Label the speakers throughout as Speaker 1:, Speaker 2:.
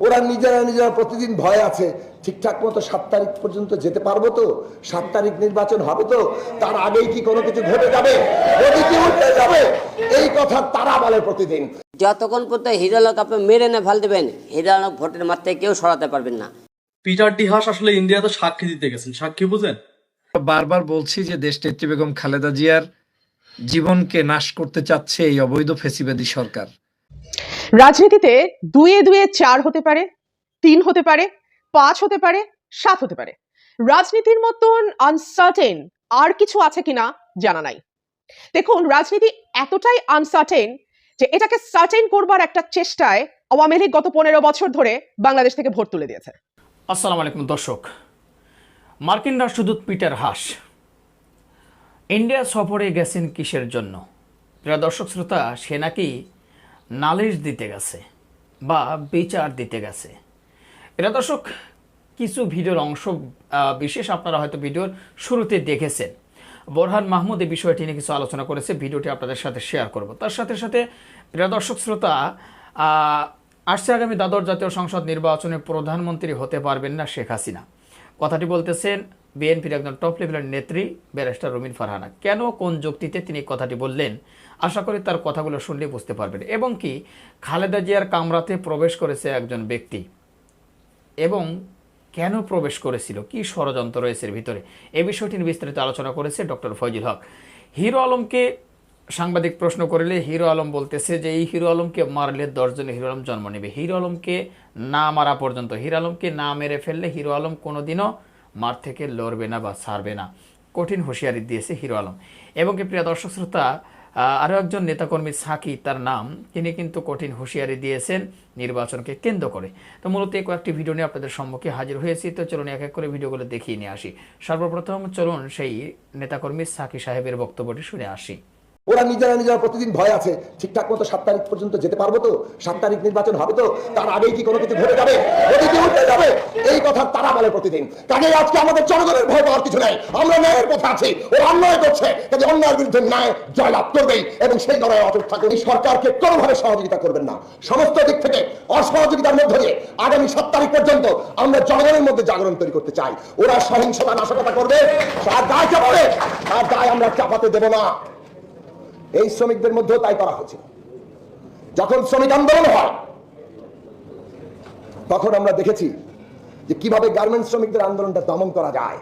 Speaker 1: ওরা নিজেরা নিজেরা প্রতিদিন ভয় আছে ঠিকঠাক মতো সাত তারিখ পর্যন্ত যেতে পারব তো? সাত তারিখ নির্বাচন হবে তো? তার আগেই কি কোনো কিছু ঘটে যাবে? কি উঠে যাবে? এই কথা তারা বলে প্রতিদিন।
Speaker 2: যতক্ষণ পর্যন্ত হিরালক আপনি মেরে না ফেল দেবেন হিরালক ভোটের মাঠ থেকে কেউ সরাতে পারবেন না।
Speaker 3: পিটার ডিহাস আসলে ইন্ডিয়াতে সাক্ষী দিতে গেছেন। সাক্ষী বুঝেন?
Speaker 4: বারবার বলছি যে দেশ নেত্রী বেগম খালেদা জিয়ার জীবনকে নাশ করতে চাচ্ছে এই অবৈধ ফেসিবাদী সরকার।
Speaker 5: রাজনীতিতে দুয়ে দুয়ে চার হতে পারে, তিন হতে পারে, পাঁচ হতে পারে, সাত হতে পারে। রাজনীতির মতন আনসার্টেন আর কিছু আছে কিনা জানা নাই। দেখুন, রাজনীতি এতটাই আনসার্টেন যে এটাকে সার্টেন করবার একটা চেষ্টায় আওয়ামী লীগ গত পনেরো বছর ধরে বাংলাদেশ থেকে ভোট তুলে দিয়েছে।
Speaker 6: আসসালামু আলাইকুম দর্শক, মার্কিন রাষ্ট্রদূত পিটার হাস, ইন্ডিয়া সফরে গেছেন কিসের জন্য? প্রিয় দর্শক, শ্রোতা, সে নাকি নালিশ দিতে গেছে বা বিচার দিতে গেছে। প্রিয় দর্শক, কিছু ভিডিওর অংশ বিশেষ আপনারা হয়তো ভিডিওর শুরুতে দেখেছেন। বোরহান মাহমুদ এই বিষয়টি নিয়ে কিছু আলোচনা করেছে, ভিডিওটি আপনাদের সাথে শেয়ার করব। তার সাথে সাথে, প্রিয় দর্শক শ্রোতা আসছে আগামী দ্বাদশ জাতীয় সংসদ নির্বাচনে প্রধানমন্ত্রী হতে পারবেন না শেখ হাসিনা। কথাটি বলতেছেন বিএনপির একজন টপ লেভেলের নেত্রী, ব্যারিস্টার রুমিন ফারহানা। কেন কোন যুক্তিতে তিনি কথাটি বললেন? আশা করি তার কথাগুলো শুনলে বুঝতে পারবেন। এবং কি, খালেদা জিয়ার কামরাতে প্রবেশ করেছে একজন ব্যক্তি এবং কেন প্রবেশ করেছিল? কি ষড়যন্ত্র রয়েছে এর ভিতরে? এ বিষয়টি নিয়ে বিস্তারিত আলোচনা করেছে ডক্টর ফয়জুল হক। হিরো আলমকে সাংবাদিক প্রশ্ন করলে হিরো আলম বলতেছে যে, এই হিরো আলমকে মারলে দশজনে হিরো আলম জন্ম নেবে। হিরো আলমকে না মারা পর্যন্ত, হিরো আলমকে না মেরে ফেললে হিরো আলম কোনোদিনও মার থেকে লড়বে না বা ছাড়বে না। কঠিন হুঁশিয়ারি দিয়েছে হিরো আলম। এবং কি, প্রিয় দর্শক শ্রোতা আরও একজন নেতাকর্মী সাকি তার নাম। তিনি কিন্তু কঠিন হুঁশিয়ারি দিয়েছেন নির্বাচনকে কেন্দ্র করে। তো মূলত এই কয়েকটি ভিডিও নিয়ে আপনাদের সম্মুখে হাজির হয়েছি। তো চলুন এক এক করে ভিডিওগুলো দেখিয়ে নিয়ে আসি। সর্বপ্রথম চলুন সেই নেতাকর্মী সাকি সাহেবের বক্তব্যটি শুনে আসি।
Speaker 1: ওরা নিজেরা নিজেরা প্রতিদিন ভয় আছে। ঠিকঠাক মতো সাত তারিখ পর্যন্ত যেতে পারব তো? সাত তারিখ নির্বাচন হবে তো? তার আগেই কি কোনো কিছু ঘটে যাবে? উঠে যাবে। এই কথা তারা বলে প্রতিদিন। কাজে আজকে আমাদের জনগণের ভয় পাওয়ার কিছু নাই। আমরা ন্যায়ের পথে আছি। ও অন্যায় করছে। কাজে অন্যায়ের বিরুদ্ধে ন্যায় জয়লাভ করবেই এবং সেই লড়াই অটুট থাকবে সরকারকে কোনোভাবে সহযোগিতা করবেন না। সমস্ত দিক থেকে অসহযোগিতার মধ্যে দিয়ে আগামী সাত তারিখ পর্যন্ত আমরা জনগণের মধ্যে জাগরণ তৈরি করতে চাই। ওরা সহিংসতা, নাশকতা করবে। তার দায় চাপাবে। তার দায় আমরা চাপাতে দেব না। এই শ্রমিকদের মধ্যেও তাই করা হচ্ছে যখন শ্রমিক আন্দোলন হয়, তখন আমরা দেখেছি যে কীভাবে গার্মেন্টস শ্রমিকদের আন্দোলনটা দমন করা যায়।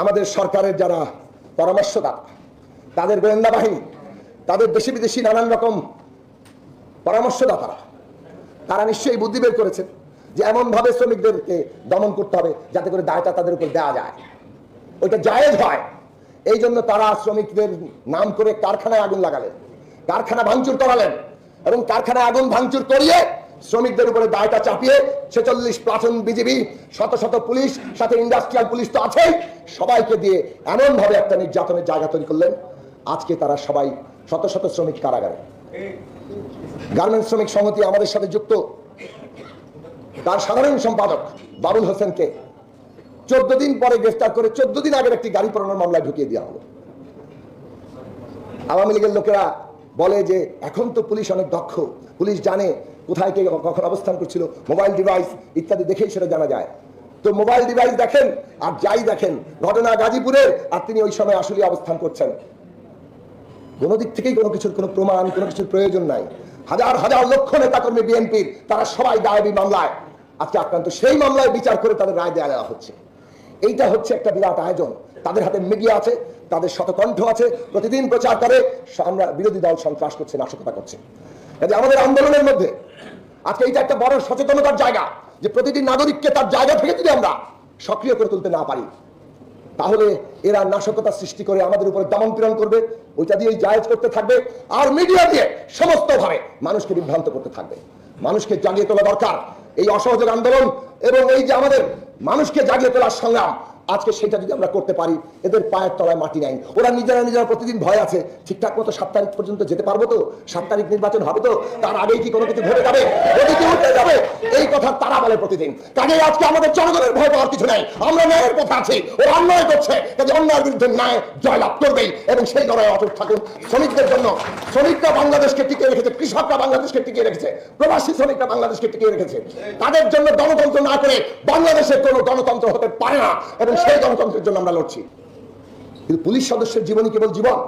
Speaker 1: আমাদের সরকারের যারা পরামর্শদাতা, তাদের গোয়েন্দা বাহিনী, তাদের দেশি বিদেশি নানান রকম পরামর্শদাতারা, তারা নিশ্চয়ই বুদ্ধি বের করেছেন যে এমনভাবে শ্রমিকদেরকে দমন করতে হবে যাতে করে দায়টা তাদের উপর দেওয়া যায়। ওইটা জায়েজ হয়। এই জন্য তারা শ্রমিকদের নাম করে কারখানায় আগুন লাগালেন, কারখানা ভাঙচুর করালেন এবং কারখানায় আগুন ভাঙচুর করিয়ে শ্রমিকদের উপরে দায়টা চাপিয়ে ছেচল্লিশ প্লাটুন বিজিবি, শত শত পুলিশ, সাথে ইন্ডাস্ট্রিয়াল পুলিশ তো আছেই, সবাইকে দিয়ে এমন ভাবে একটা নির্যাতনের জায়গা তৈরি করলেন। আজকে তারা সবাই শত শত শ্রমিক কারাগারে। গার্মেন্টস শ্রমিক সংহতি আমাদের সাথে যুক্ত। তার সাধারণ সম্পাদক বাবুল হোসেনকে চোদ্দ দিন পরে গ্রেফতার করে চোদ্দ দিন আগের একটি গাড়ি পড়ানোর মামলায় ঢুকিয়ে দেওয়া হলো। আওয়ামী লীগের লোকেরা বলে যে এখন তো পুলিশ অনেক দক্ষ, পুলিশ জানে কোথায় কে কখন অবস্থান করছিল, মোবাইল ডিভাইস ইত্যাদি দেখেই সেটা জানা যায়। তো মোবাইল ডিভাইস দেখেন আর যাই দেখেন, ঘটনা গাজীপুরের, আর তিনি ওই সময় আসলে অবস্থান করছেন। কোনো দিক থেকেই কোনো কিছুর কোনো প্রমাণ, কোনো কিছুর প্রয়োজন নাই। হাজার হাজার লক্ষ নেতাকর্মী বিএনপির, তারা সবাই দায়বী মামলায়। আজকে আক্রান্ত সেই মামলায় বিচার করে তাদের রায় দেওয়া হচ্ছে। এইটা হচ্ছে একটা বিরাট আয়োজন। তাদের হাতে মিডিয়া আছে, তাদের শতকণ্ঠ আছে, প্রতিদিন প্রচার করে, আমরা বিরোধী দল সন্ত্রাস করছে, নাশকতা করছে। কাজে আমাদের আন্দোলনের মধ্যে, আজকে এইটা একটা বড় সচেতনতার জায়গা, যে প্রতিটি নাগরিককে তার জায়গা থেকে যদি আমরা সক্রিয় করে তুলতে না পারি, তাহলে এরা নাশকতা সৃষ্টি করে আমাদের উপরে দমন পীড়ন করবে, ওইটা দিয়েই জায়েজ করতে থাকবে, আর মিডিয়া দিয়ে সমস্ত ভাবে মানুষকে বিভ্রান্ত করতে থাকবে। মানুষকে জাগিয়ে তোলা দরকার। এই অসহযোগ আন্দোলন এবং এই যে আমাদের মানুষকে জাগিয়ে তোলার সংগ্রাম। আজকে সেটা যদি আমরা করতে পারি, এদের পায়ের তলায় মাটি নাই। ওরা নিজেরা নিজেরা প্রতিদিন ভয় আছে। ঠিকঠাক মতো সাত তারিখ পর্যন্ত যেতে পারব তো? সাত তারিখ নির্বাচন হবে তো? তার আগেই কি কোনো কিছু ঘটে যাবে? যাবে। এই কথা তারা বলে প্রতিদিন। কাজে আজকে আমাদের জনগণের ভয় পাওয়ার কিছু নেই। আমরা ন্যায়ের পথে আছি। ও অন্যায় করছে। কাজে অন্যায়ের বিরুদ্ধে ন্যায় জয়লাভ করবেই। এবং সেই লড়াই অটুট থাকুন। শ্রমিকদের জন্য শ্রমিকরা বাংলাদেশকে টিকিয়ে রেখেছে। কৃষকরা বাংলাদেশকে টিকিয়ে রেখেছে। প্রবাসী শ্রমিকরা বাংলাদেশকে টিকিয়ে রেখেছে। তাদের জন্য গণতন্ত্র না করে বাংলাদেশের কোনো গণতন্ত্র হতে পারে না। এবং সেই গণতন্ত্রের জন্য আমরা লড়ছি। কিন্তু পুলিশ সদস্যের জীবনই কেবল জীবন।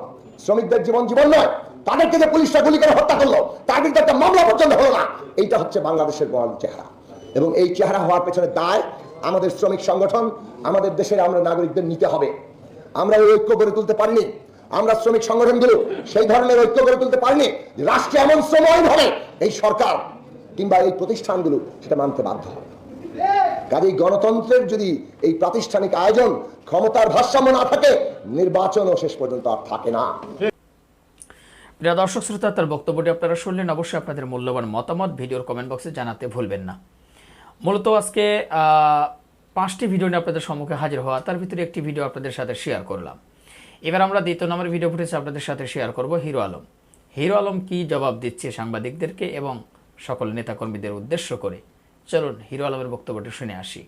Speaker 1: শ্রমিকদের জীবন জীবন নয়। তাদেরকে যে পুলিশরা গুলি করে হত্যা করল তার বিরুদ্ধে একটা মামলা পর্যন্ত হলো না। এইটা হচ্ছে বাংলাদেশের বড় চেহারা। এবং এই চেহারা হওয়ার পেছনে দায় আমাদের শ্রমিক সংগঠন, আমাদের দেশের আমরা নাগরিকদের নিতে হবে। আমরা ওই ঐক্য গড়ে তুলতে পারিনি। আমরা শ্রমিক সংগঠনগুলো সেই ধরনের ঐক্য গড়ে তুলতে পারিনি। রাষ্ট্রে এমন শ্রম আইন হবে এই সরকার কিংবা এই প্রতিষ্ঠানগুলো, সেটা মানতে বাধ্য হবে। কাজেই গণতন্ত্রের যদি এই প্রাতিষ্ঠানিক আয়োজন ক্ষমতার ভারসাম্য না থাকে, নির্বাচনও শেষ পর্যন্ত আর থাকে না।
Speaker 6: প্রিয় দর্শক, শ্রোতা, তার বক্তব্যটি আপনারা শুনলেন। অবশ্যই আপনাদের মূল্যবান মতামত ভিডিওর কমেন্ট বক্সে জানাতে ভুলবেন না। মূলত আজকে পাঁচটি ভিডিও নিয়ে আপনাদের সম্মুখে হাজির হওয়া, তার ভিতরে একটি ভিডিও আপনাদের সাথে শেয়ার করলাম। এবার আমরা দ্বিতীয় নম্বর ভিডিও ফুটেজ আপনাদের সাথে শেয়ার করব, হিরো আলম। হিরো আলম কি জবাব দিচ্ছে সাংবাদিকদেরকে এবং সকল নেতাকর্মীদের উদ্দেশ্য করে? চলুন হিরো আলমের বক্তব্যটি শুনে আসি।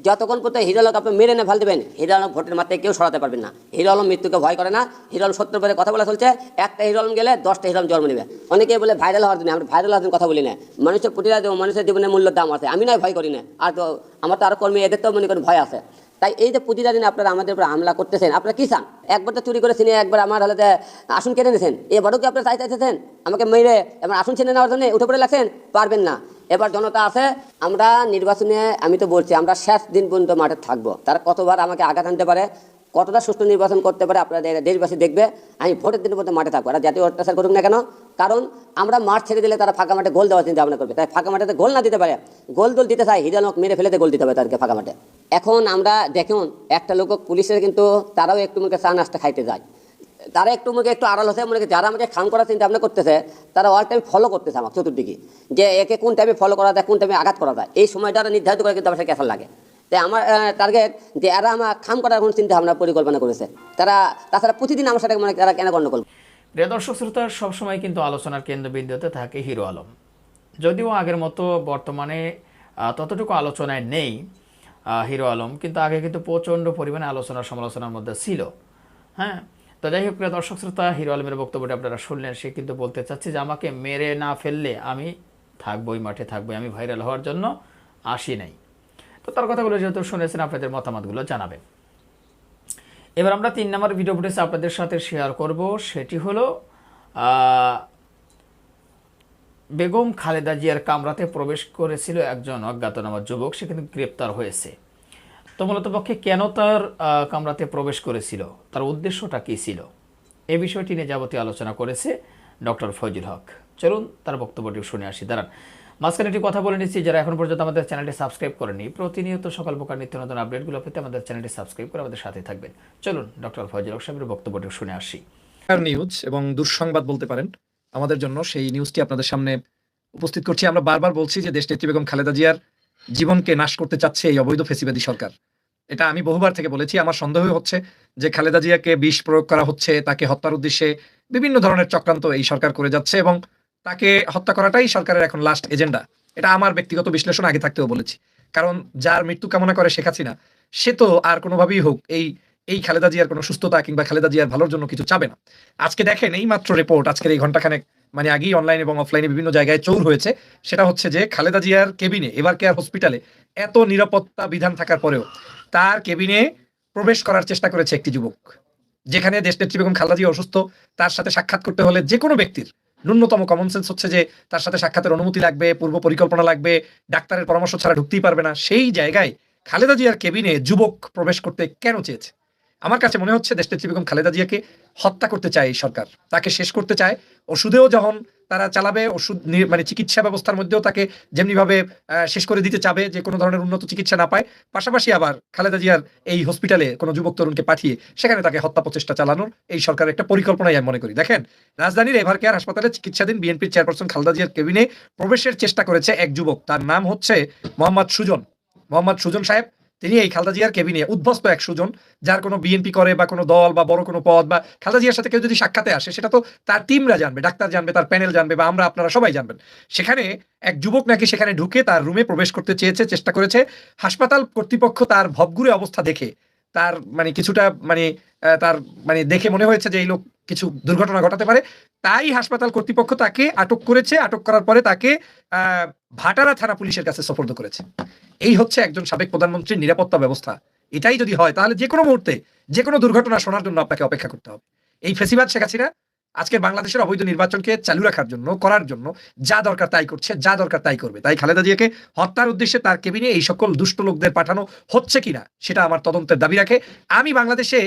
Speaker 2: যতক্ষণ পর্যন্ত হিরো আলম আপনি মেরে না ফেল দেবেন হিরো আলম ভোটের মাত্রায় কেউ সরাতে পারবেন না। হিরো আলম মৃত্যুকে ভয় করে না, হিরো আলম সত্তর পরে কথা বলা চলছে, একটা হিরো আলম গেলে দশটা হিরো আলম জন্ম নেবে। অনেকে বলে, ভাইরাল হওয়ার জন্য আমরা ভাইরাল হওয়ার জন্য কথা বলি না। মানুষের প্রতিটা মানুষের জীবনের মূল্য দাম আছে। আমি নয়, ভয় করি না। আর তো, আমার তো আরও কর্মী, এদের তো মনে করেন ভয় আছে। তাই এই যে প্রতিটা দিন আপনারা আমাদের উপর হামলা করতেছেন, আপনারা কি চান? একবার তো চুরি করে চিনে একবার আমার হলে আসন কেটে নিয়েছেন এবারও কি আপনারা চাই চাইতেছেন? আমাকে মেরে এবার আসন ছিনে নেওয়ার জন্য উঠে পড়ে লাগছেন? পারবেন না। এবার জনতা আছে, আমরা নির্বাচনে, আমি তো বলছি, আমরা শেষ দিন পর্যন্ত মাঠে থাকব। তারা কতবার আমাকে আঘাত আনতে পারে, কতটা সুষ্ঠু নির্বাচন করতে পারে আপনাদের দেশবাসী দেখবে, আমি ভোটের দিন পর্যন্ত মাঠে থাকব। আর জাতীয় অত্যাচার করুক না কেন, কারণ আমরা মাঠ ছেড়ে দিলে তারা ফাঁকা মাঠে গোল দেওয়ার চিন্তা ভাবনা করবে। তাই ফাঁকা মাঠে গোল না দিতে পারে, গোল দোল দিতে চাই হিরানক মেরে ফেলেতে গোল দিতে হবে তাদেরকে ফাঁকা মাঠে। এখন আমরা দেখুন, একটা লোক পুলিশের কিন্তু তারাও একটু মুখে চা নাস্তা খাইতে যায়। তারা একটু মুখে একটু আড়াল হচ্ছে, মনে যারা আমাকে খাম করার চিন্তা ভাবনা করতেছে, তারা অল টাইম ফলো করতেছে আমার চতুর্দিকে। যে একে কোন টাইমে ফলো করা যায়, কোন টাইমে আঘাত করা যায়, এই সময়টা নির্ধারিত করে কিন্তু আমার সাথে লাগে। তাই আমার টার্গেট যে এরা আমার খাম করার কোনো চিন্তা ভাবনা পরিকল্পনা করেছে, তারা, তাছাড়া প্রতিদিন আমার সাথে মানে তারা কেন গণ্ডগোল
Speaker 6: প্রিয় দর্শক, শ্রোতা, সবসময় কিন্তু আলোচনার কেন্দ্রবিন্দুতে থাকে হিরো আলম। যদিও আগের মতো বর্তমানে ততটুকু আলোচনায় নেই হিরো আলম, কিন্তু আগে কিন্তু প্রচণ্ড পরিমাণে আলোচনা সমালোচনার মধ্যে ছিল। হ্যাঁ? তো যাই হোক, প্রিয় দর্শক শ্রোতা, হিরো আলমের বক্তব্যটা আপনারা শুনলেন, সে কিন্তু বলতে চাচ্ছে যে আমাকে মেরে না ফেললে আমি থাকবোই, মাঠে থাকবোই, আমি ভাইরাল হওয়ার জন্য আসি নাই। তো তার কথাগুলো যেহেতু শুনেছেন, আপনাদের মতামতগুলো জানাবেন। এবার আমরা তিন নম্বর ভিডিও ফুটেজ আপনাদের সাথে শেয়ার করব, সেটি হলো বেগম খালেদা জিয়ার কামরাতে প্রবেশ করেছিল একজন অজ্ঞাতনামা যুবক, সে কিন্তু গ্রেপ্তার হয়েছে। তো মূলত পক্ষে কেন তার কামরাতে প্রবেশ করেছিল? তার উদ্দেশ্যটা কী ছিল? এ বিষয়টি নিয়ে যাবতীয় আলোচনা করেছে ডক্টর ফজল হক। চলুন তার বক্তব্যটি শুনে আসি। দাঁড়ান, মাঝখানে একটি কথা বলে নিচ্ছি, যারা এখন পর্যন্ত আমাদের চ্যানেলটি সাবস্ক্রাইব করেনি প্রতিনিয়ত সকাল প্রকার নিত্য নতুন আপডেটগুলো পেতে আমাদের চ্যানেলটি সাবস্ক্রাইব করে আমাদের সাথে থাকবেন। চলুন ডক্টর ফজল হক সাহেবের বক্তব্যটি শুনে আসি।
Speaker 4: নিউজ এবং দুঃসংবাদ বলতে পারেন, আমাদের জন্য সেই নিউজটি আপনাদের সামনে উপস্থিত করছি। আমরা বারবার বলছি যে দেশ নেত্রী বেগম খালেদা জিয়ার জীবনকে নাশ করতে চাচ্ছে এই অবৈধ ফেসিবাদী সরকার। এটা আমি বহুবার থেকে বলেছি, আমার সন্দেহ হচ্ছে যে খালেদা জিয়াকে বিষ প্রয়োগ করা হচ্ছে, তাকে হত্যার উদ্দেশ্যে বিভিন্ন ধরনের চক্রান্ত এই সরকার করে যাচ্ছে এবং তাকে হত্যা করাটাই সরকারের এখন লাস্ট এজেন্ডা এটা আমার ব্যক্তিগত বিশ্লেষণ, আগে থাকতেও বলেছি। কারণ যার মৃত্যু কামনা করে শেখ হাসিনা, সে তো আর কোনোভাবেই হোক এই এই খালেদা জিয়ার কোনো সুস্থতা কিংবা খালেদা জিয়ার ভালোর জন্য কিছু চাবে না। আজকে দেখেন, এই মাত্র রিপোর্ট আজকের এই ঘন্টাখানেক মানে আগেই অনলাইন এবং অফলাইনে বিভিন্ন জায়গায় চৌর হয়েছে। সেটা হচ্ছে যে খালেদা জিয়ার কেবিনে এবার কেয়ার হসপিটালে এত নিরাপত্তা বিধান থাকার পরেও তার কেবিনে প্রবেশ করার চেষ্টা করেছে একটি যুবক, যেখানে দেশনেত্রী বেগম খালেদা অসুস্থ। তার সাথে সাক্ষাৎ করতে হলে যে কোনো ব্যক্তির ন্যূনতম কমন সেন্স হচ্ছে যে তার সাথে সাক্ষাতের অনুমতি লাগবে, পূর্ব পরিকল্পনা লাগবে, ডাক্তারের পরামর্শ ছাড়া ঢুকতেই পারবে না। সেই জায়গায় খালেদা জিয়ার কেবিনে যুবক প্রবেশ করতে কেন চেয়েছে? আমার কাছে মনে হচ্ছে দেশনেত্রী বেগম খালেদা জিয়াকে হত্যা করতে চায় এই সরকার। তাকে শেষ করতে চায় ওষুধেও যখন তারা চালাবে ওষুধ মানে চিকিৎসা ব্যবস্থার মধ্যেও তাকে যেমনিভাবে আহ, শেষ করে দিতে চাবে যে কোনো ধরনের উন্নত চিকিৎসা না পায়। পাশাপাশি আবার খালেদা জিয়ার এই হসপিটালে কোনো যুবক তরুণকে পাঠিয়ে সেখানে তাকে হত্যা প্রচেষ্টা চালানোর এই সরকারের একটা পরিকল্পনাই আমি মনে করি। দেখেন রাজধানীর এভার কেয়ার হাসপাতালে চিকিৎসাধীন বিএনপির চেয়ারপারসন খালেদা জিয়ার কেবিনে প্রবেশের চেষ্টা করেছে এক যুবক। তার নাম হচ্ছে মোহাম্মদ সুজন। মোহাম্মদ সুজন সাহেব তিনি এই খালদা জিয়ার কেবিনে উদ্বস্ত একশো জন যার কোনো বিএনপি করে বা কোনো দল বা বড় কোনো পদ বা খালদা জিয়ার সাথে কেউ যদি সাক্ষাতে আসে, সেটা তো তার টিমরা জানবে, ডাক্তার জানবে, তার প্যানেল জানবে বা আমরা, আপনারা সবাই জানবেন। সেখানে এক যুবক নাকি সেখানে ঢুকে তার রুমে প্রবেশ করতে চেয়েছে, চেষ্টা করেছে, হাসপাতাল কর্তৃপক্ষ তার ভবগুরে অবস্থা দেখে তার মানে কিছুটা মানে তার মানে দেখে মনে হয়েছে যে এই লোক কিছু দুর্ঘটনা ঘটাতে পারে। তাই হাসপাতাল কর্তৃপক্ষ তাকে আটক করেছে। আটক করার পরে তাকে ভাটারা থানা পুলিশের কাছে সফর্দ করেছে। এই হচ্ছে একজন সাবেক প্রধানমন্ত্রীর নিরাপত্তা ব্যবস্থা। এটাই যদি হয়, তাহলে যে কোনো মুহূর্তে যে কোনো দুর্ঘটনা শোনার জন্য আপনাকে অপেক্ষা করতে হবে। এই ফেসিবাদ শেখ হাসিনা আজকে বাংলাদেশের অবৈধ নির্বাচনকে চালু রাখার জন্য, করার জন্য যা দরকার তাই করছে, যা দরকার তাই করবে। তাই খালেদা জিয়াকে হত্যার উদ্দেশ্যে তার কেবিনে এই সকল দুষ্ট লোকদের পাঠানো হচ্ছে কিনা, সেটা আমার তদন্তের দাবি রাখে। আমি বাংলাদেশে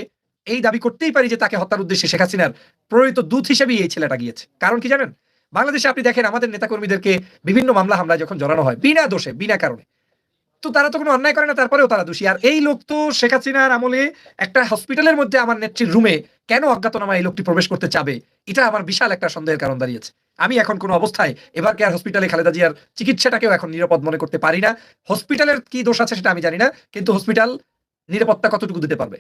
Speaker 4: এই দাবি করতেই পারি যে তাকে হত্যার উদ্দেশ্যে শেখ হাসিনার প্রণীত দূত হিসেবেই এই ছেলেটা গিয়েছে। কারণ কি জানেন? বাংলাদেশে আপনি দেখেন, আমাদের নেতাকর্মীদেরকে বিভিন্ন মামলা হামলায় যখন জড়ানো হয়, বিনা দোষে, বিনা কারণে। তো তারা তো কোনো অন্যায় করে না, তারপরেও তারা দোষী। আর এই লোক তো শেখ হাসিনার আমলে একটা হসপিটালের মধ্যে আমার নেত্রীর রুমে কেন অজ্ঞাতনামা এই লোকটি প্রবেশ করতে চাবে? এটা আমার বিশাল একটা সন্দেহের কারণ দাঁড়িয়েছে। আমি এখন কোনো অবস্থায় এবার কেয়ার হসপিটালে খালেদা জিয়ার চিকিৎসাটাকেও এখন নিরাপদ মনে করতে পারি না। হসপিটালের কি দোষ আছে সেটা আমি জানি না, কিন্তু হসপিটাল নিরাপত্তা কতটুকু দিতে পারবে?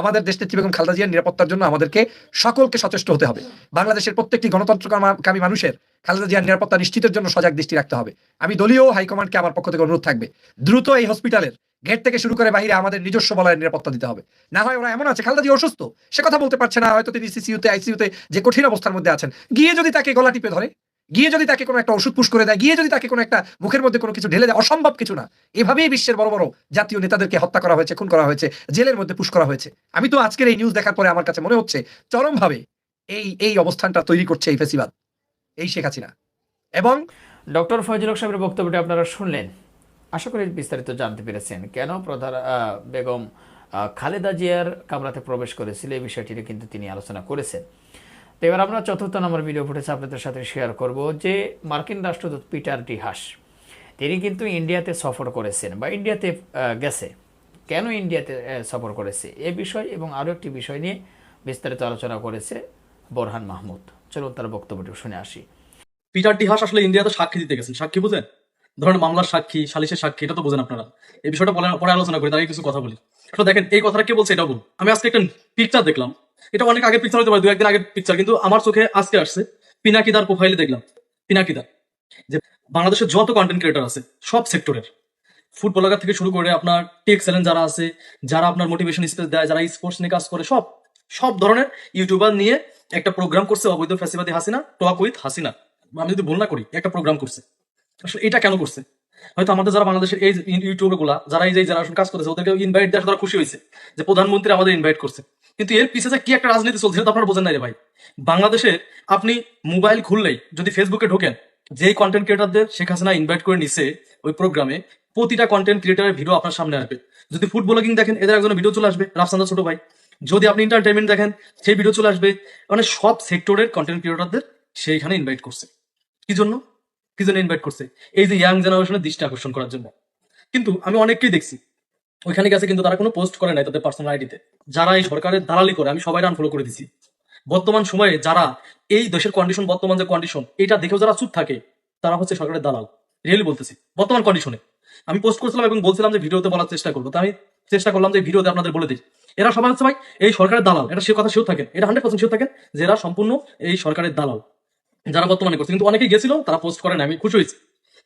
Speaker 4: আমাদের দেশ নেত্রী বেগম খালেদা জিয়ার নিরাপত্তার জন্য আমাদেরকে সকলকে সচেষ্ট হতে হবে। বাংলাদেশের প্রত্যেকটি গণতন্ত্রকামী মানুষের খালেদা জিয়ার নিরাপত্তা নিশ্চিতের জন্য সজাগ দৃষ্টি রাখতে হবে। আমি দলীয় হাইকমান্ডকে আমার পক্ষ থেকে অনুরোধ থাকবে, দ্রুত এই হসপিটালের গেট থেকে শুরু করে বাইরে আমাদের নিজস্ব বলয়ের নিরাপত্তা দিতে হবে। না হয় ওরা এমন আছে, খালেদা জিয়া অসুস্থ, সে কথা বলতে পারছে না, হয়তো তিনি সিসিউতে আইসিইউতে যে কঠিন অবস্থার মধ্যে আছেন। গিয়ে যদি তাকে গলা টিপে ধরে গিয়ে যদি তাকে কোনো একটা ওষুধ পুশ করে দেয়, গিয়ে যদি তাকে কোনো একটা মুখের মধ্যে কোনো কিছু ঢেলে দেয়, অসম্ভব কিছু না। এভাবেই বিশ্বের বড় বড় জাতীয় নেতাদেরকে হত্যা করা হয়েছে, খুন করা হয়েছে, জেলের মধ্যে পুশ করা হয়েছে। আমি তো আজকের এই নিউজ দেখার পরে আমার কাছে মনে হচ্ছে, চরমভাবে এই এই অবস্থানটা তৈরি করছে এই ফেসিবাদ, এই শেখ হাসিনা। এবং
Speaker 6: ডক্টর ফয়জুল সাহেবের বক্তব্যটি আপনারা শুনলেন। আশা করি বিস্তারিত জানতে পেরেছেন। কেন প্রধান বেগম খালেদা জিয়ার কামরাতে প্রবেশ করেছিল, এই বিষয়টি কিন্তু তিনি আলোচনা করেছেন। তো এবার আমরা চতুর্থ নম্বর ভিডিও ফুটেজ আপনাদের সাথে শেয়ার করব যে মার্কিন রাষ্ট্রদূত পিটার ডি হাস তিনি কিন্তু ইন্ডিয়াতে সফর করেছেন বা ইন্ডিয়াতে গেছে। কেন ইন্ডিয়াতে সফর করেছে? এ বিষয় এবং আরও একটি বিষয় নিয়ে বিস্তারিত আলোচনা করেছে বোরহান মাহমুদ। চলুন তার বক্তব্যটি শুনে আসি।
Speaker 3: পিটার ডিহাস আসলে ইন্ডিয়াতে সাক্ষী দিতে গেছেন। সাক্ষী বুঝেন ধরেন মামলার সাক্ষী, সালিশের সাক্ষী, এটা তো বোঝেন আপনারা। এই বিষয়টা পরে আলোচনা করি, তার কিছু কথা বলি। আসলে দেখেন, এই কথাটা কে বলছে এটাও বলুন। আমি আজকে একটা পিকচার দেখলাম। এটা অনেক আগে পিকচার হতে পারে দু একদিন আগের পিকচার কিন্তু আমার চোখে আজকে আসছে। পিনাকিদার প্রোফাইলে দেখলাম। পিনাকিদার যে বাংলাদেশের যত কন্টেন্ট ক্রিয়েটর আছে, সব সেক্টরের ফুড ব্লগার থেকে শুরু করে আপনার টেক চ্যালেঞ্জ যারা আছে, যারা আপনার মোটিভেশন স্পেস দেয়, যারা স্পোর্টস নিয়ে কাজ করে, সব সব ধরনের ইউটিউবার নিয়ে একটা প্রোগ্রাম করছে অবৈধ ফ্যাসিবাদী হাসিনা টক উইথ হাসিনা। আমি যদি ভুল না করি, একটা প্রোগ্রাম করছে। আসলে এটা কেন করছে? হয়তো আমাদের যারা বাংলাদেশের এই ইউটিউবে গুলা, যারা এই যে যারা কাজ করেছে ওদেরকে ইনভাইট দেওয়া তারা খুশি হয়েছে যে প্রধানমন্ত্রী আমাদের ইনভাইট করছে। কিন্তু এর পিছনে কি একটা রাজনীতি চলছে, সেটা আপনারা বোঝেন না রে ভাই। বাংলাদেশে আপনি মোবাইল খুললেই, যদি ফেসবুকে ঢোকেন, যেই কন্টেন্ট ক্রিয়েটারদের শেখ হাসিনা ইনভাইট করে নিছে ওই প্রোগ্রামে প্রতিটা কন্টেন্ট ক্রিয়েটারের ভিডিও আপনার সামনে আসবে। যদি ফুড ব্লগিং দেখেন, এদের একজন ভিডিও চলে আসবে, রাফসান্দা ছোট ভাই। যদি আপনি এন্টারটেনমেন্ট দেখেন, সেই ভিডিও চলে আসবে। মানে সব সেক্টরের কন্টেন্ট ক্রিয়েটারদের সেইখানে ইনভাইট করছে। কি জন্য? কি জন্য ইনভাইট করছে? এই যে ইয়াং জেনারেশনের দৃষ্টি আকর্ষণ করার জন্য। কিন্তু আমি অনেককেই দেখছি। ওইখানে গেছে কিন্তু তারা কোনো পোস্ট করে নাই তাদের পার্সোনাল আইডিতে যারা এই সরকারের দালালি করে, আমি সবাই আনফলো করে দিছি। বর্তমান সময়ে যারা এই দেশের কন্ডিশন বর্তমান যে কন্ডিশন এটা দেখেও যারা চুপ থাকে, তারা হচ্ছে সরকারের দালাল। রিয়েলি বলতেছি, বর্তমান কন্ডিশনে আমি পোস্ট করছিলাম এবং বলছিলাম যে ভিডিওতে বলার চেষ্টা করব। তো আমি চেষ্টা করলাম যে ভিডিওতে আপনাদের বলে দিই। এরা সবাই হচ্ছে ভাই, এই সরকারের দালাল। এটা সে কথা সেও থাকেন, এটা হান্ড্রেড পার্সেন্ট সেও থাকেন যে এরা সম্পূর্ণ এই সরকারের দালাল। যারা বর্তমানে করছে, কিন্তু অনেকেই গেছিল, তারা পোস্ট করে আমি খুশি হয়েছি।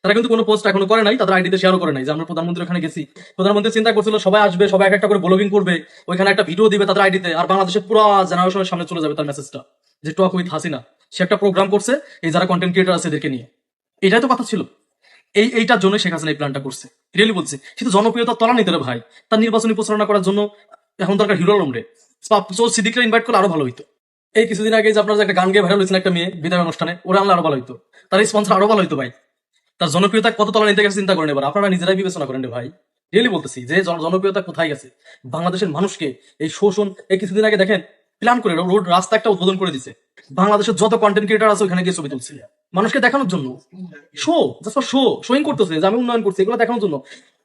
Speaker 3: তারা কিন্তু কোনো পোস্ট এখনও করে নাই, তাদের আইডিতে শেয়ারও করে নাই, যে আমরা প্রধানমন্ত্রী ওখানে গেছি। প্রধানমন্ত্রী চিন্তা করছিল, সবাই আসবে, সবাই এক একটা করে ব্লগিং করবে, ওইখানে একটা ভিডিও দিবে তাদের আইডিতে আর বাংলাদেশের পুরো জেনারেশনের সামনে চলে যাবে তার মেসেজটা যে টক উইথ হাসিনা। সে একটা প্রোগ্রাম করছে, এই যারা কন্টেন্ট ক্রিয়েটার আছে এদেরকে নিয়ে। এটাই তো কথা ছিল। এই, এইটার জন্য শেখ হাসিনা এই প্ল্যানটা করছে। রিয়েলি বলছি, কিন্তু জনপ্রিয়তা তলা নিতে ভাই। তার নির্বাচনী প্রচারণা করার জন্য এখন দরকার হিরো আলম সিদ্দিকরা ইনভাইট করলে আরও ভালো হইতো। এই কিছুদিন আগে যে আপনার একটা গান গিয়ে ভাইরাল হয়েছিল একটা মেয়ে বিদায় অনুষ্ঠানে, ওরা আনলে আরও ভালো হইতো। তার স্পন্সর আরও ভালো হইতো ভাই। তার জনপ্রিয়তা কত তলা নিতে গেছে চিন্তা করেন এবার। আপনারা নিজেরাই বিবেচনা করেন ভাই। রিয়েলি বলতেছি যে জনপ্রিয়তা কোথায় গেছে? বাংলাদেশের মানুষকে এই শোষণ, এই কিছুদিন আগে দেখেন প্ল্যান করে রোড রাস্তা একটা উদ্বোধন করে দিছে। বাংলাদেশের যত কন্টেন্ট ক্রিয়েটার আছে ওখানে গিয়ে ছবি তুলছে। মানুষকে দেখানোর জন্য। শো জাস্ট শো শোয়িং করতেছে, যে আমি উন্নয়ন করছি, এগুলো দেখানোর জন্য।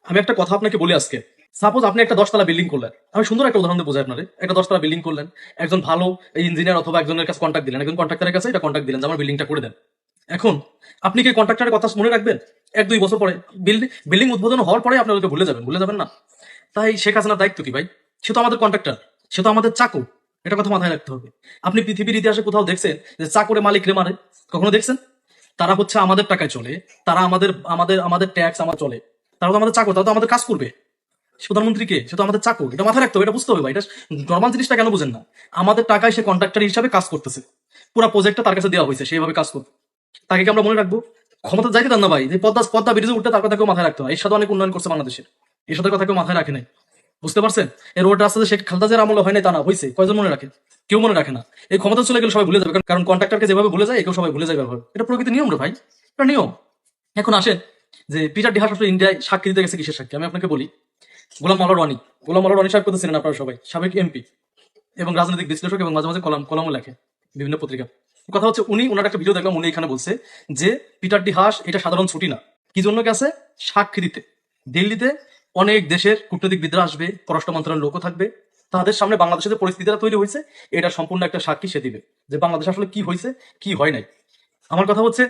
Speaker 3: আমি একটা কথা আপনাকে বলি আজকে। সাপোজ আপনি একটা দশতলা বিল্ডিং করলেন। আমি সুন্দর একটা উদাহরণ বোঝাই আপনারে একটা দশতলা বিল্ডিং করলেন, একজন ভালো ইঞ্জিনিয়ার অথবা একজনের কাছে কন্ট্যাক্ট দিলেন। একজন কন্ট্রাক্টরের কাছে এটা কন্ট্যাক্ট দিলেন যে, আমার বিল্ডিংটা করে দেন। এখন, আপনি কি কন্ট্রাক্টরের কথা মনে রাখবেন? এক দুই বছর পরে বিল্ডিং বিল্ডিং উদ্বোধন হওয়ার পরে আপনি ওকে ভুলে যাবেন ভুলে যাবেন না। তাই শেখ হাসিনার দায়িত্ব কি ভাই? সে তো আমাদের কন্ট্রাক্টর সে তো আমাদের চাকর। এটা কথা মাথায় রাখতে হবে। আপনি পৃথিবীর ইতিহাসে কোথাও দেখছেন যে চাকরে মালিক রে মারে? কখনো দেখছেন? তারা হচ্ছে আমাদের টাকায় চলে, তারা আমাদের আমাদের আমাদের ট্যাক্স আমার চলে। তারা তো আমাদের চাকর, তারা তো আমাদের কাজ করবে। প্রধানমন্ত্রীকে সে তো আমাদের চাকর, এটা মাথায় রাখতে হবে, এটা বুঝতে হবে এটা নর্মাল জিনিসটা কেন বুঝেন না? আমাদের টাকায় সে কন্ট্রাক্টর হিসাবে কাজ করতেছে। পুরো প্রজেক্টটা তার কাছে দেওয়া হয়েছে, সেইভাবে কাজ করবে। তাকে কি আমরা মনে রাখব? ক্ষমতা যাইতে দেন না ভাই যে পদ্মা পদ্মা ব্রিজে উঠতে তার কথা কেউ মাথায় রাখতো না এর সাথে অনেক উন্নয়ন করছে বাংলাদেশের। এর সাথে কথা কেউ মাথায় রাখে নাই। বুঝতে পারছেন? এই রোড রাস্তাতে শেখ খালদাজের আমলে হয় নাই তা না হয়েছে কয়জন মনে রাখে? কেউ মনে রাখে না। এই ক্ষমতা চলে গেলে সবাই ভুলে যাবে, কারণ- কন্ট্রাক্টরকে যেভাবে ভুলে যায়, একেও সবাই ভুলে যাবে। এটা প্রকৃতির নিয়ম রে ভাই, এটা নিয়ম। এখন আসেন, যে পিটার ডিহাস ইন্ডিয়ায় সাক্ষী দিতে গেছে কিসের সাক্ষী? আমি আপনাকে বলি গোলাম মাল্লা রানি গোলাম মাল্লা রানি সাহেব কথা ছিলেন আপনারা সবাই? সাবেক এমপি এবং রাজনৈতিক বিশ্লেষক এবং মাঝে মাঝে কলাম কলামও লেখে বিভিন্ন পত্রিকা। কথা হচ্ছে, উনি ওনার একটা ভিডিও দেখলাম, উনি এখানে বলছে যে, পিটার ডি হাস, এটা সাধারণ ছুটি না। কি জন্য গেছে? সাক্ষী দিতে। দিল্লিতে অনেক দেশের কূটনৈতিকবিদরা আসবে, পররাষ্ট্র মন্ত্রণালয়ের লোকও থাকবে। তাদের সামনে বাংলাদেশের যে পরিস্থিতিটা তৈরি হয়েছে, এটা সম্পূর্ণ একটা সাক্ষী সে দিবে। যে বাংলাদেশ আসলে কি হয়েছে, কি হয় নাই? আমার কথা হচ্ছে,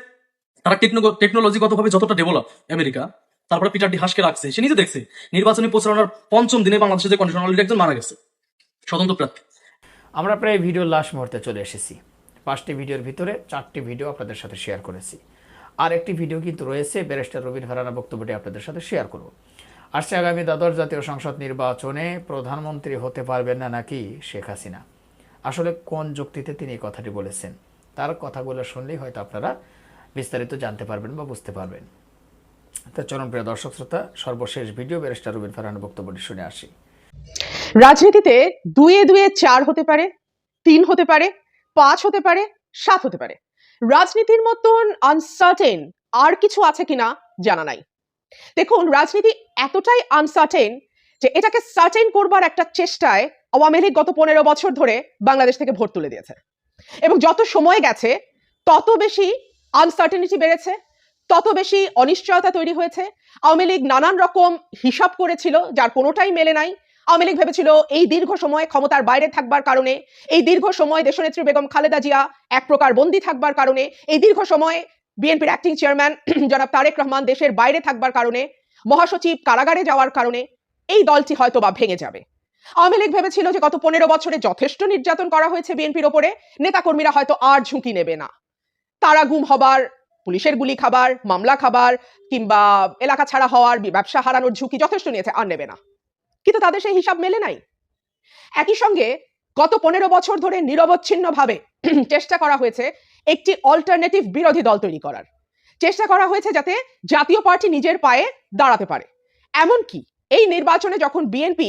Speaker 3: তারা টেকনোলজিগত ভাবে যতটা ডেভেলপ আমেরিকা তারপরে পিটার ডি হাসকে রাখছে। সে নিজে দেখছে, নির্বাচনী প্রচারণার পঞ্চম দিনে বাংলাদেশের যে কন্ডিশনাল একজন মারা গেছে। স্বতন্ত্র প্রার্থী।
Speaker 6: আমরা প্রায় ভিডিওর লাস্ট মুহূর্তে চলে এসেছি। পাঁচটি ভিডিওর ভিতরে চারটি ভিডিও আপনাদের সাথে শেয়ার করেছি। আর একটি ভিডিও কিন্তু রয়েছে, ব্যারিস্টার রবিন ফারানা বক্তব্যটি আপনাদের সাথে শেয়ার করব। আসছে আগামী দ্বাদশ জাতীয় সংসদ নির্বাচনে প্রধানমন্ত্রী হতে পারবেন না নাকি শেখ হাসিনা? আসলে কোন যুক্তিতে তিনি এই কথাটি বলেছেন? তার কথাগুলো শুনলেই হয়তো আপনারা বিস্তারিত জানতে পারবেন বা বুঝতে পারবেন। চলুন দর্শক শ্রোতা, সর্বশেষ ভিডিও ব্যারিস্টার রবিন ফারানা বক্তব্যটি শুনে আসি।
Speaker 5: রাজনীতিতে দুয়ে দুয়ে চার হতে পারে, তিন হতে পারে, পাঁচ হতে পারে, সাত হতে পারে। রাজনীতির মতন আনসার্টেন আর কিছু আছে কিনা জানা নাই। দেখুন, রাজনীতি এতটাই আনসার্টেন যে এটাকে সার্টেন করবার একটা চেষ্টায় আওয়ামী লীগ গত পনেরো বছর ধরে বাংলাদেশ থেকে ভোট তুলে দিয়েছে। এবং যত সময় গেছে, তত বেশি আনসার্টেনিটি বেড়েছে। তত বেশি অনিশ্চয়তা তৈরি হয়েছে। আওয়ামী লীগ নানান রকম হিসাব করেছিল, যার কোনোটাই মেলে নাই। আওয়ামী লীগ ভেবেছিল, এই দীর্ঘ সময় ক্ষমতার বাইরে থাকবার কারণে, এই দীর্ঘ সময় দেশনেত্রী বেগম খালেদা জিয়া এক প্রকার বন্দী থাকবার কারণে, এই দীর্ঘ সময় বিএনপির অ্যাক্টিং চেয়ারম্যান জনাব তারেক রহমান দেশের বাইরে থাকবার কারণে, মহাসচিব কারাগারে যাওয়ার কারণে, এই দলটি হয়তো বা ভেঙে যাবে। আওয়ামী লীগ ভেবেছিল যে গত পনেরো বছরে যথেষ্ট নির্যাতন করা হয়েছে বিএনপির ওপরে, নেতাকর্মীরা হয়তো আর ঝুঁকি নেবে না। তারা গুম হবার পুলিশের গুলি খাবার, মামলা খাবার কিংবা এলাকা ছাড়া হওয়ার ব্যবসা হারানোর ঝুঁকি যথেষ্ট নিয়েছে, আর নেবে না। কিন্তু তাদের সেই হিসাব মেলে নাই। একই সঙ্গে গত পনেরো বছর ধরে নিরবচ্ছিন্নভাবে চেষ্টা করা হয়েছে একটি অল্টারনেটিভ বিরোধী দল তৈরি করার। চেষ্টা করা হয়েছে যাতে জাতীয় পার্টি নিজের পায়ে দাঁড়াতে পারে। এমনকি এই নির্বাচনে যখন বিএনপি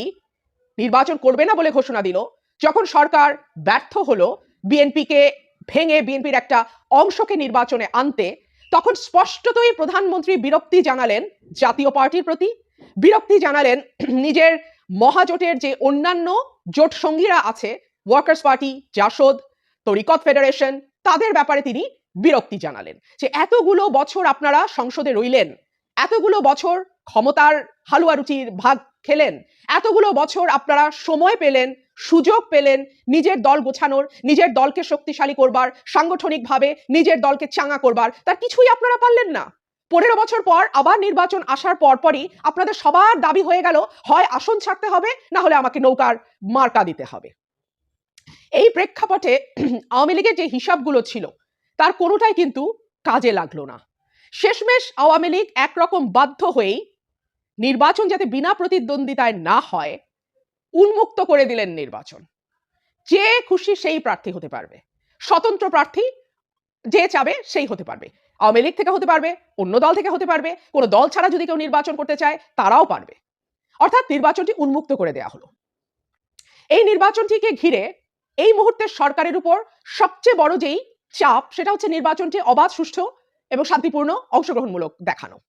Speaker 5: নির্বাচন করবে না বলে ঘোষণা দিল, যখন সরকার ব্যর্থ হলো, বিএনপিকে ভেঙে বিএনপির একটা অংশকে নির্বাচনে আনতে তখন স্পষ্টতই প্রধানমন্ত্রী বিরক্তি জানালেন জাতীয় পার্টির প্রতি, বিরক্তি জানালেন নিজের মহাজোটের যে অন্যান্য জোট সঙ্গীরা আছে ওয়ার্কার্স পার্টি জাসদ তরিকত ফেডারেশন তাদের ব্যাপারে তিনি বিরক্তি জানালেন যে এতগুলো বছর আপনারা সংসদে রইলেন, এতগুলো বছর ক্ষমতার হালুয়া রুটির ভাগ খেলেন, এতগুলো বছর আপনারা সময় পেলেন সুযোগ পেলেন নিজের দল গোছানোর, নিজের দলকে শক্তিশালী করবার, সাংগঠনিকভাবে নিজের দলকে চাঙা করবার। তার কিছুই আপনারা পারলেন না। পনেরো বছর পর আবার নির্বাচন আসার পরপরই আপনাদের সবার দাবি হয়ে গেল, হয় আসন ছাড়তে হবে, না হলে আমাকে নৌকার মার্কা দিতে হবে। এই প্রেক্ষাপটে আওয়ামী লীগের যে হিসাবগুলো ছিল, তার কোনোটাই কিন্তু কাজে লাগল না। শেষমেশ আওয়ামী লীগ একরকম বাধ্য হয়েই নির্বাচন যাতে বিনা প্রতিদ্বন্দ্বিতায় না হয় উন্মুক্ত করে দিলেন নির্বাচন। যে খুশি সেই প্রার্থী হতে পারবে। স্বতন্ত্র প্রার্থী যে চাবে সেই হতে পারবে। আওয়ামী লীগ থেকে হতে পারবে, অন্য দল থেকে হতে পারবে, কোনো দল ছাড়া যদি কেউ নির্বাচন করতে চায়, তারাও পারবে। অর্থাৎ নির্বাচনটি উন্মুক্ত করে দেয়া হলো। এই নির্বাচনটিকে ঘিরে এই মুহূর্তে সরকারের উপর সবচেয়ে বড় যেই চাপ, সেটা হচ্ছে নির্বাচনটি অবাধ, সুষ্ঠু এবং শান্তিপূর্ণ অংশগ্রহণমূলক দেখানো।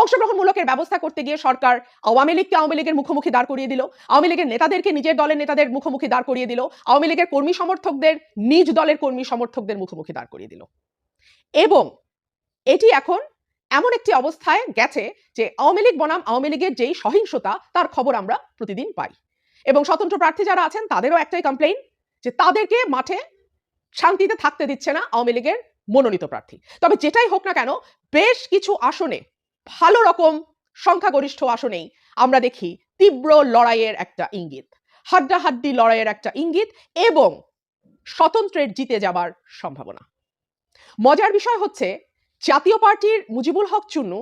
Speaker 5: অংশগ্রহণমূলকের ব্যবস্থা করতে গিয়ে সরকার আওয়ামী লীগকে আওয়ামী লীগের মুখোমুখি দাঁড় করিয়ে দিল, আওয়ামী লীগের নেতাদেরকে নিজের দলের নেতাদের মুখোমুখি দাঁড় করিয়ে দিল, আওয়ামী লীগের কর্মী সমর্থকদের নিজ দলের কর্মী সমর্থকদের মুখোমুখি দাঁড় করিয়ে দিল। এবং এটি এখন এমন একটি অবস্থায় গেছে যে আওয়ামী লীগ বনাম, আওয়ামী লীগের যেই সহিংসতা, তার খবর আমরা প্রতিদিন পাই। এবং স্বতন্ত্র প্রার্থী যারা আছেন, তাদেরও একটাই কমপ্লেইন যে তাদেরকে মাঠে শান্তিতে থাকতে দিচ্ছে না আওয়ামী লীগের মনোনীত প্রার্থী। তবে যেটাই হোক না কেন, বেশ কিছু আসনে ভালো রকম সংখ্যাগরিষ্ঠ আসনেই আমরা দেখি তীব্র লড়াইয়ের একটা ইঙ্গিত, হাড্ডাহাড্ডি লড়াইয়ের একটা ইঙ্গিত এবং স্বতন্ত্রের জিতে যাবার সম্ভাবনা। মজার বিষয় হচ্ছে জাতীয় পার্টির মুজিবুল হক চুন্নু,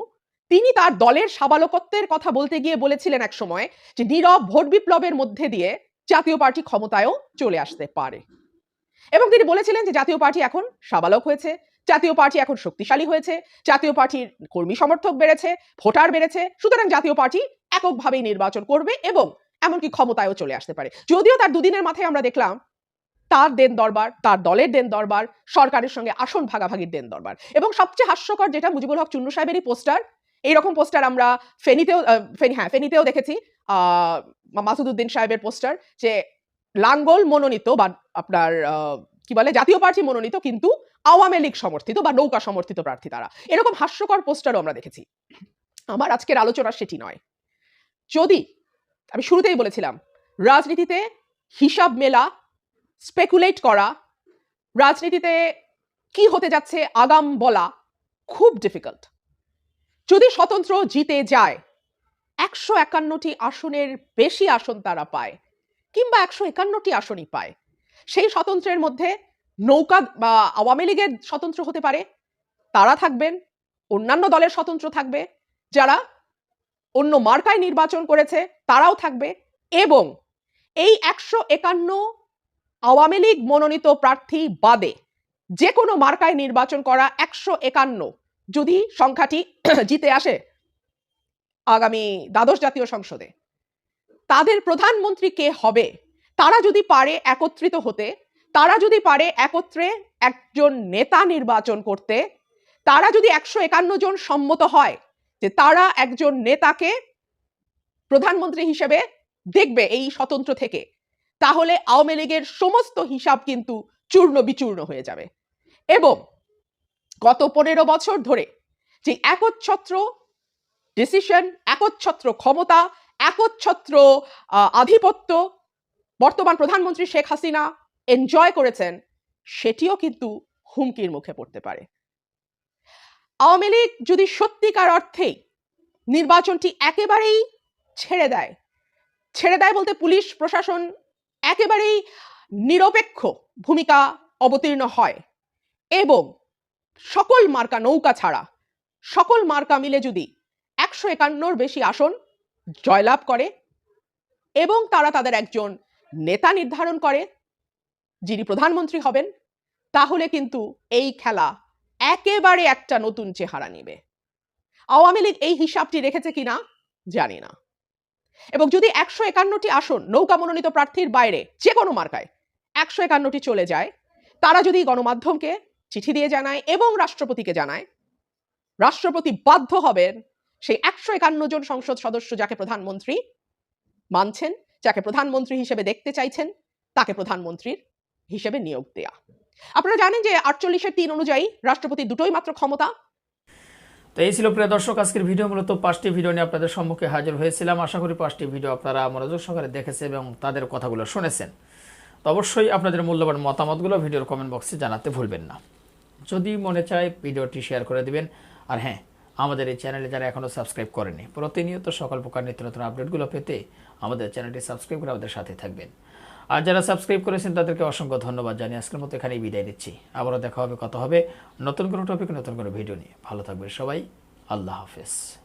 Speaker 5: তিনি তার দলের সাবালকত্বের কথা বলতে গিয়ে বলেছিলেন এক সময় যে নীরব ভোট বিপ্লবের মধ্যে দিয়ে জাতীয় পার্টি ক্ষমতায়ও চলে আসতে পারে। এবং তিনি বলেছিলেন যে জাতীয় পার্টি এখন সাবালক হয়েছে জাতীয় পার্টি এখন শক্তিশালী হয়েছে, জাতীয় পার্টির কর্মী সমর্থক বেড়েছে, ভোটার বেড়েছে, সুতরাং জাতীয় পার্টি এককভাবেই নির্বাচন করবে এবং এমনকি ক্ষমতায়ও চলে আসতে পারে। যদিও তার দুদিনের মাথায় আমরা দেখলাম, তার দেন দরবার, তার দলের দেন দরবার, সরকারের সঙ্গে আসন ভাগাভাগির দেন দরবার। এবং সবচেয়ে হাস্যকর যেটা মুজিবুল হক চুন্নু সাহেবেরই পোস্টার, এইরকম পোস্টার আমরা ফেনীতেও ফেনী হ্যাঁ ফেনীতেও দেখেছি মাসুদুদ্দিন সাহেবের পোস্টার যে লাঙ্গল মনোনীত বা আপনার কি বলে? জাতীয় পার্টি মনোনীত কিন্তু আওয়ামী লীগ সমর্থিত বা নৌকা সমর্থিত প্রার্থী তারা। এরকম হাস্যকর পোস্টারও আমরা দেখেছি। আমার আজকের আলোচনা সেটি নয়। যদি, আমি শুরুতেই বলেছিলাম, রাজনীতিতে হিসাব মেলা স্পেকুলেট করা, রাজনীতিতে কি হতে যাচ্ছে, আগাম বলা খুব ডিফিকাল্ট যদি স্বতন্ত্র জিতে যায়, একশো একান্নটি আসনের বেশি আসন তারা পায়, কিংবা একশো একান্নটি আসনই পায় সেই স্বতন্ত্রের মধ্যে নৌকা বা আওয়ামী লীগের স্বতন্ত্র হতে পারে, তারা থাকবেন, অন্যান্য দলের স্বতন্ত্র থাকবে, যারা অন্য মার্কায় নির্বাচন করেছে তারাও থাকবে এবং এই একশো একান্ন আওয়ামী লীগ মনোনীত প্রার্থী বাদে যে কোনো মার্কায় নির্বাচন করা একশো একান্ন। যদি সংখ্যাটি জিতে আসে আগামী দ্বাদশ জাতীয় সংসদে, তাদের প্রধানমন্ত্রী কে হবে? তারা যদি পারে একত্রিত হতে, তারা যদি পারে একত্রে একজন নেতা নির্বাচন করতে, তারা যদি একশো একান্ন জন সম্মত হয় যে তারা একজন নেতাকে প্রধানমন্ত্রী হিসেবে দেখবে এই স্বতন্ত্র থেকে, তাহলে আওয়ামী লীগের সমস্ত হিসাব কিন্তু চূর্ণ বিচূর্ণ হয়ে যাবে। এবং গত পনেরো বছর ধরে যে একচ্ছত্র ডিসিশন একচ্ছত্র ক্ষমতা, একচ্ছত্র আধিপত্য বর্তমান প্রধানমন্ত্রী শেখ হাসিনা এনজয় করেছেন, সেটিও কিন্তু হুমকির মুখে পড়তে পারে। আওয়ামী লীগ যদি সত্যিকার অর্থেই নির্বাচনটি একেবারেই ছেড়ে দেয় ছেড়ে দেয় বলতে পুলিশ, প্রশাসন একেবারেই নিরপেক্ষ ভূমিকা অবতীর্ণ হয় এবং সকল মার্কা নৌকা ছাড়া, সকল মার্কা মিলে যদি একশো একান্নর বেশি আসন জয়লাভ করে এবং তারা তাদের একজন নেতা নির্ধারণ করে, যিনি প্রধানমন্ত্রী হবেন, তাহলে কিন্তু এই খেলা একেবারে একটা নতুন চেহারা নেবে। আওয়ামী লীগ এই হিসাবটি রেখেছে কিনা জানি না। এবং যদি একশো একান্নটি আসন নৌকা মনোনীত প্রার্থীর বাইরে যে কোনো মার্কায় একশো একান্নটি চলে যায়, তারা যদি গণমাধ্যমকে চিঠি দিয়ে জানায় এবং রাষ্ট্রপতিকে জানায়, রাষ্ট্রপতি বাধ্য হবেন সেই একশো একান্ন জন সংসদ সদস্য যাকে প্রধানমন্ত্রী মানছেন যাকে প্রধানমন্ত্রী হিসেবে দেখতে চাইছেন, তাকে প্রধানমন্ত্রীর হিসেবে নিয়োগ দেয়া। আপনারা জানেন যে আটচল্লিশের তিন অনুযায়ী রাষ্ট্রপতি দুটোই মাত্র ক্ষমতা।
Speaker 6: তো এই ছিল প্রিয় দর্শক, আজকের ভিডিও মূলত পাঁচটি ভিডিও নিয়ে আপনাদের সম্মুখে হাজির হয়েছিলাম। আশা করি পাঁচটি ভিডিও আপনারা মনোযোগ সহকারে দেখেছেন এবং তাদের কথাগুলো শুনেছেন। তো অবশ্যই আপনাদের মূল্যবান মতামতগুলো ভিডিওর কমেন্ট বক্সে জানাতে ভুলবেন না। যদি মনে চায় ভিডিওটি শেয়ার করে দিবেন। আর হ্যাঁ আমাদের এই চ্যানেলে যারা এখনও সাবস্ক্রাইব করেনি প্রতিনিয়ত সকল প্রকার নিত্য নতুন আপডেটগুলো পেতে আমাদের চ্যানেলটি সাবস্ক্রাইব করে আমাদের সাথে থাকবেন। আর যারা সাবস্ক্রাইব করেছেন, তাদেরকে অসংখ্য ধন্যবাদ জানিয়ে আজকের মতো এখানেই বিদায় নিচ্ছি। আবারও দেখা হবে, কথা হবে নতুন কোনো টপিক নতুন কোনো ভিডিও নিয়ে। ভালো থাকবেন সবাই। আল্লাহ হাফেজ।